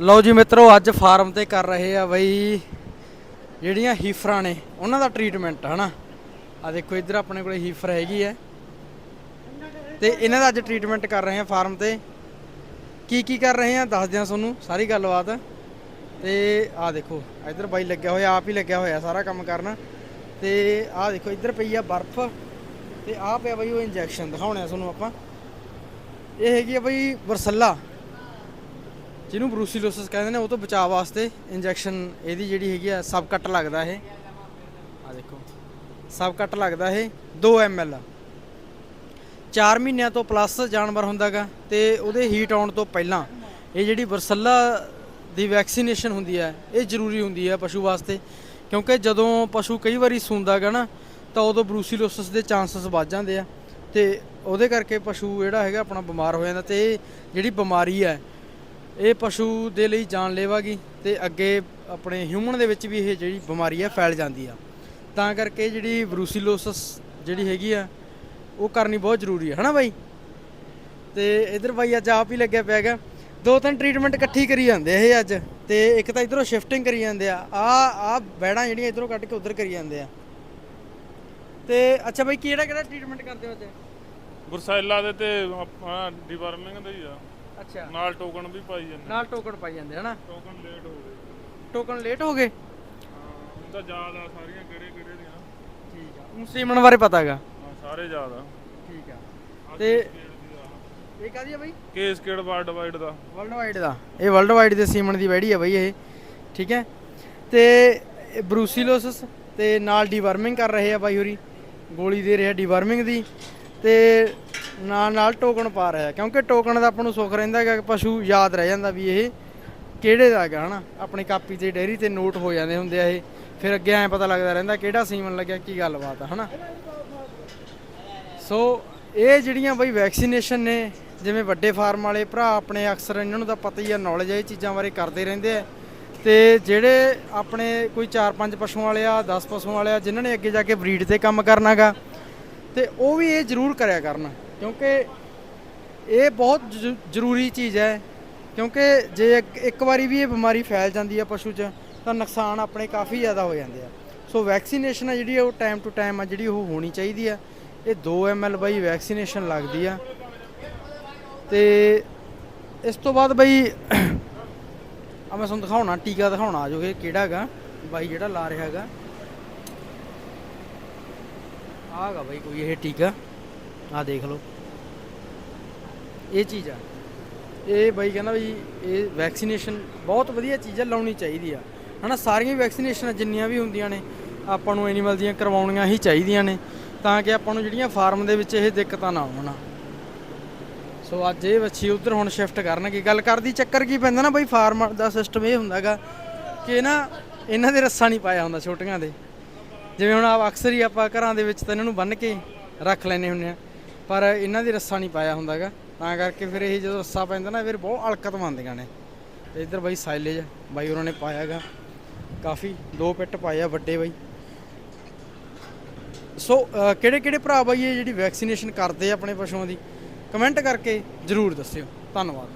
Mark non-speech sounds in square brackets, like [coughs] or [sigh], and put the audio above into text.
ਲਓ ਜੀ ਮਿੱਤਰੋ, ਅੱਜ ਫਾਰਮ ਤੇ ਕਰ ਰਹੇ ਆ ਬਈ ਜਿਹੜੀਆਂ ਹੀਫਰਾਂ ਨੇ, ਉਹਨਾਂ ਦਾ ਟ੍ਰੀਟਮੈਂਟ ਹਨਾ? ਆ ਦੇਖੋ, ਇੱਧਰ ਆਪਣੇ ਕੋਲੇ ਹੀਫਰ ਹੈਗੀ ਹੈ ਤੇ ਇਹਨਾਂ ਦਾ ਅੱਜ ਟ੍ਰੀਟਮੈਂਟ ਕਰ ਰਹੇ ਆ ਫਾਰਮ ਤੇ। ਕੀ ਕੀ ਕਰ ਰਹੇ ਆ, ਦੱਸਦੇ ਆ ਤੁਹਾਨੂੰ, ਸਾਰੀ ਗੱਲਬਾਤ। ਤੇ ਆ ਦੇਖੋ, ਇੱਧਰ ਬਾਈ ਲੱਗਿਆ ਹੋਇਆ, ਆਪ ਹੀ ਲੱਗਿਆ ਹੋਇਆ ਸਾਰਾ ਕੰਮ ਕਰਨ। ਤੇ ਆ ਦੇਖੋ, ਇੱਧਰ ਪਈ ਆ ਬਰਫ਼। ਤੇ ਆ ਪਿਆ ਬਈ ਉਹ ਇੰਜੈਕਸ਼ਨ ਦਿਖਾਉਣੇ ਆ ਤੁਹਾਨੂੰ ਆਪਾਂ। ਇਹ ਹੈਗੀ ਆ ਬਈ ਵਰਸੱਲਾ। ਜਿਹਨੂੰ ਬਰੂਸੀਲੋਸਿਸ ਕਹਿੰਦੇ ਨੇ, ਉਹ ਤੋਂ ਬਚਾਅ ਵਾਸਤੇ ਇੰਜੈਕਸ਼ਨ ਇਹਦੀ ਜਿਹੜੀ ਹੈਗੀ ਆ ਸਬ ਕੱਟ ਲੱਗਦਾ ਇਹ। ਆ ਦੇਖੋ ਸਬ ਕੱਟ ਲੱਗਦਾ ਇਹ 2 ml 4 ਮਹੀਨਿਆਂ ਤੋਂ ਪਲੱਸ ਜਾਨਵਰ ਹੁੰਦਾਗਾ ਤੇ ਉਹਦੇ ਹੀਟ ਆਉਣ ਤੋਂ ਪਹਿਲਾਂ ਇਹ ਜਿਹੜੀ ਵਰਸੱਲਾ ਦੀ ਵੈਕਸੀਨੇਸ਼ਨ ਹੁੰਦੀ ਹੈ ਇਹ ਜ਼ਰੂਰੀ ਹੁੰਦੀ ਹੈ ਪਸ਼ੂ ਵਾਸਤੇ, ਕਿਉਂਕਿ ਜਦੋਂ ਪਸ਼ੂ ਕਈ ਵਾਰੀ ਸੂੰਦਾਗਾ ਨਾ, ਤਾਂ ਉਦੋਂ ਬਰੂਸੀਲੋਸਿਸ ਦੇ ਚਾਂਸਸ ਵੱਧ ਜਾਂਦੇ ਆ ਤੇ ਉਹਦੇ ਕਰਕੇ ਪਸ਼ੂ ਜਿਹੜਾ ਹੈਗਾ ਆਪਣਾ ਬਿਮਾਰ ਹੋ ਜਾਂਦਾ ਤੇ ਇਹ ਜਿਹੜੀ ਬਿਮਾਰੀ ਹੈ ਇਹ ਪਸ਼ੂ ਦੇ ਲਈ ਜਾਨਲੇਵਾ ਗੀ ਤੇ ਅੱਗੇ ਆਪਣੇ ਹਿਊਮਨ ਦੇ ਵਿੱਚ ਵੀ ਇਹ ਜਿਹੜੀ ਬਿਮਾਰੀ ਆ ਫੈਲ ਜਾਂਦੀ ਆ। ਤਾਂ ਕਰਕੇ ਜਿਹੜੀ ਬਰੂਸੀਲੋਸਿਸ ਜਿਹੜੀ ਹੈਗੀ ਆ, ਉਹ ਕਰਨੀ ਬਹੁਤ ਜ਼ਰੂਰੀ ਹੈ ਹਨਾ ਬਾਈ? ਤੇ ਇਧਰ ਬਾਈ ਅੱਜ ਆਪ ਹੀ ਲੱਗਿਆ ਪਿਆ ਹੈਗਾ। ਦੋ ਤਿੰਨ ਟ੍ਰੀਟਮੈਂਟ ਇਕੱਠੀ ਕਰੀ ਜਾਂਦੇ ਇਹ ਅੱਜ। ਤੇ ਇੱਕ ਤਾਂ ਇਧਰੋਂ ਸ਼ਿਫਟਿੰਗ ਕਰੀ ਜਾਂਦੇ ਆ। ਆ ਆ ਬੈੜਾਂ ਜਿਹੜੀਆਂ ਇਧਰੋਂ ਕੱਢ ਕੇ ਉਧਰ ਕਰੀ ਜਾਂਦੇ ਆ। ਤੇ ਅੱਛਾ ਬਾਈ ਕਿਹੜਾ ਕਿਹੜਾ ਟ੍ਰੀਟਮੈਂਟ ਕਰਦੇ ਹੋ ਅੱਜ? ਬੁਰਸੈਲਾ ਦੇ ਤੇ ਡਿਵਰਮਿੰਗ ਦਾ ਹੀ ਆ। ਅੱਛਾ। ਨਾਲ ਟੋਕਨ ਵੀ ਪਾਈ ਜਾਂਦੇ। ਨਾਲ ਟੋਕਨ ਪਾਈ ਜਾਂਦੇ ਹਨਾ? ਟੋਕਨ ਲੇਟ ਹੋ ਗਏ। ਟੋਕਨ ਲੇਟ ਹੋ ਗਏ? ਹਾਂ ਹੁਣ ਤਾਂ ਆ ਸਾਰੀਆਂ ਕਿਹੜੇ ਕਿਹੜੇ ਦੀਆਂ। ਠੀਕ ਆ। ਉਹ ਸੀਮਨ ਬਾਰੇ ਪਤਾ ਹੈਗਾ। ਹਾਂ, ਸਾਰੇ ਆ। ਠੀਕ ਆ। ਤੇ ਇਹ ਕਾਦੀ ਆ ਬਾਈ? ਕੇਸ ਕਿਹੜ ਵਰਲਡ ਵਾਈਡ ਦਾ? ਵਰਲਡ ਵਾਈਡ ਦਾ। ਇਹ ਵਰਲਡ ਵਾਈਡ ਦੇ ਸੀਮਨ ਦੀ ਵੈੜੀ ਆ ਬਈ ਇਹ। ਠੀਕ ਹੈ? ਤੇ ਬਰੂਸੀਲੋਸਿਸ ਤੇ ਨਾਲ ਡੀਵਰਮਿੰਗ ਕਰ ਰਹੇ ਆ ਬਾਈ ਹੋਰੀ। ਗੋਲੀ ਦੇ ਰਿਹਾ ਡੀਵਰਮਿੰਗ ਦੀ। ਤੇ ਨਾਲ ਨਾਲ ਟੋਕਨ ਪਾ ਰਿਹਾ, ਕਿਉਂਕਿ ਟੋਕਨ ਦਾ ਆਪਾਂ ਨੂੰ ਸੁੱਖ ਰਹਿੰਦਾ ਹੈਗਾ ਕਿ ਪਸ਼ੂ ਯਾਦ ਰਹਿ ਜਾਂਦਾ ਵੀ ਇਹ ਕਿਹੜੇ ਦਾ ਹੈਗਾ, ਹਨਾ? ਆਪਣੀ ਕਾਪੀ ਤੇ ਡੈਰੀ ਤੇ ਨੋਟ ਹੋ ਜਾਂਦੇ ਹੁੰਦੇ ਆ ਇਹ, ਫਿਰ ਅੱਗੇ ਐਂ ਪਤਾ ਲੱਗਦਾ ਰਹਿੰਦਾ ਕਿਹੜਾ ਸੀਮਨ ਲੱਗਿਆ, ਕੀ ਗੱਲਬਾਤ ਆ, ਹਨਾ? ਸੋ ਇਹ ਜਿਹੜੀਆਂ ਬਈ ਵੈਕਸੀਨੇਸ਼ਨ ਨੇ, ਜਿਵੇਂ ਵੱਡੇ ਫਾਰਮ ਵਾਲੇ ਭਰਾ ਆਪਣੇ ਅਕਸਰ ਇਹਨਾਂ ਨੂੰ ਤਾਂ ਪਤਾ ਹੀ ਆ ਨੌਲੇਜ ਇਹ ਚੀਜ਼ਾਂ ਬਾਰੇ ਕਰਦੇ ਰਹਿੰਦੇ ਆ। ਤੇ ਜਿਹੜੇ ਆਪਣੇ ਕੋਈ 4-5 ਪਸ਼ੂਆਂ ਵਾਲੇ ਆ 10 ਪਸ਼ੂਆਂ ਵਾਲੇ ਆ, ਜਿਨ੍ਹਾਂ ਨੇ ਅੱਗੇ ਜਾ ਕੇ ਬਰੀਡ ਤੇ ਕੰਮ ਕਰਨਾਗਾ ਤੇ ਉਹ ਵੀ ਇਹ ਜ਼ਰੂਰ ਕਰਿਆ ਕਰਨ। ਕਿਉਂਕਿ ਇਹ ਬਹੁਤ ਜ- ਜ਼ਰੂਰੀ ਚੀਜ਼ ਹੈ, ਕਿਉਂਕਿ ਜੇ ਇੱਕ- ਇੱਕ ਵਾਰੀ ਵੀ ਇਹ ਬਿਮਾਰੀ ਫੈਲ ਜਾਂਦੀ ਹੈ ਪਸ਼ੂ 'ਚ, ਤਾਂ ਨੁਕਸਾਨ ਆਪਣੇ ਕਾਫੀ ਜ਼ਿਆਦਾ ਹੋ ਜਾਂਦੇ ਆ। ਸੋ ਵੈਕਸੀਨੇਸ਼ਨ ਆ ਜਿਹੜੀ ਉਹ ਟਾਈਮ ਟੂ ਟਾਈਮ ਆ ਜਿਹੜੀ ਉਹ ਹੋਣੀ ਚਾਹੀਦੀ ਆ। ਇਹ 2 ml ਬਾਈ ਵੈਕਸੀਨੇਸ਼ਨ ਲੱਗਦੀ ਆ। ਤੇ ਇਸ ਤੋਂ ਬਾਅਦ ਬਈ [coughs] ਆ ਮੈਂ ਤੁਹਾਨੂੰ ਦਿਖਾਉਣਾ, ਟੀਕਾ ਦਿਖਾਉਣਾ, ਆ ਜੋਗੇ ਕਿਹੜਾ ਹੈਗਾ, ਬਾਈ ਜਿਹੜਾ ਲਾ ਰਿਹਾ ਹੈਗਾ। ਆਹ ਹੈਗਾ ਬਾਈ ਕੋਈ ਇਹ ਟੀਕਾ। ਆ ਦੇਖ ਲਓ। ਇਹ ਚੀਜ਼ ਆ। ਇਹ ਬਾਈ ਕਹਿੰਦਾ ਵੀ ਇਹ ਵੈਕਸੀਨੇਸ਼ਨ ਬਹੁਤ ਵਧੀਆ ਚੀਜ਼ ਆ, ਲਾਉਣੀ ਚਾਹੀਦੀ ਆ। ਹਨਾ, ਸਾਰੀਆਂ ਵੈਕਸੀਨੇਸ਼ਨ ਜਿੰਨੀਆਂ ਵੀ ਹੁੰਦੀਆਂ ਨੇ, ਆਪਾਂ ਨੂੰ ਐਨੀਮਲ ਦੀਆਂ ਕਰਵਾਉਣੀਆਂ ਹੀ ਚਾਹੀਦੀਆਂ ਨੇ, ਤਾਂ ਕਿ ਆਪਾਂ ਨੂੰ ਜਿਹੜੀਆਂ ਫਾਰਮ ਦੇ ਵਿੱਚ ਇਹ ਦਿੱਕਤਾਂ ਨਾ ਆਉਣ। ਸੋ ਅੱਜ ਇਹ ਵੱਛੀ ਉਧਰ ਹੁਣ ਸ਼ਿਫਟ ਕਰਨਗੇ। ਗੱਲ ਕਰਦੀ ਚੱਕਰ ਕੀ ਪੈਂਦਾ ਨਾ ਬਈ ਫਾਰਮ ਦਾ ਸਿਸਟਮ ਇਹ ਹੁੰਦਾਗਾ ਕਿ ਨਾ ਇਹਨਾਂ ਦੇ ਰੱਸਾ ਨਹੀਂ ਪਾਇਆ ਹੁੰਦਾ ਛੋਟੀਆਂ ਦੇ। ਜਿਵੇਂ ਹੁਣ ਆ ਅਕਸਰ ਹੀ ਆਪਾਂ ਘਰਾਂ ਦੇ ਵਿੱਚ ਤਾਂ ਇਹਨਾਂ ਨੂੰ ਬੰਨ ਕੇ ਰੱਖ ਲੈਨੇ ਹੁੰਦੇ ਆ। ਪਰ ਇਹਨਾਂ ਦੀ ਰੱਸਾ ਨਹੀਂ ਪਾਇਆ ਹੁੰਦਾਗਾ। ਤਾਂ ਕਰਕੇ ਫਿਰ ਇਹ ਜਦੋਂ ਰੱਸਾ ਪੈਂਦਾ ਨਾ, ਫਿਰ ਬਹੁਤ ਅਲਕਤ ਮੰਨਦੀਆਂ ਨੇ। ਤੇ ਇੱਧਰ ਬਾਈ ਸਾਈਲੇਜ ਬਾਈ ਉਹਨਾਂ ਨੇ ਪਾਇਆਗਾ। ਕਾਫੀ, ਦੋ ਪਿੱਟ ਪਾਏ ਆ ਵੱਡੇ ਬਾਈ। ਸੋ ਕਿਹੜੇ ਕਿਹੜੇ ਭਰਾ ਬਾਈ ਇਹ ਜਿਹੜੀ ਵੈਕਸੀਨੇਸ਼ਨ ਕਰਦੇ ਆ ਆਪਣੇ ਪਸ਼ੂਆਂ ਦੀ? ਕਮੈਂਟ ਕਰਕੇ ਜਰੂਰ ਦੱਸਿਓ। ਧੰਨਵਾਦ।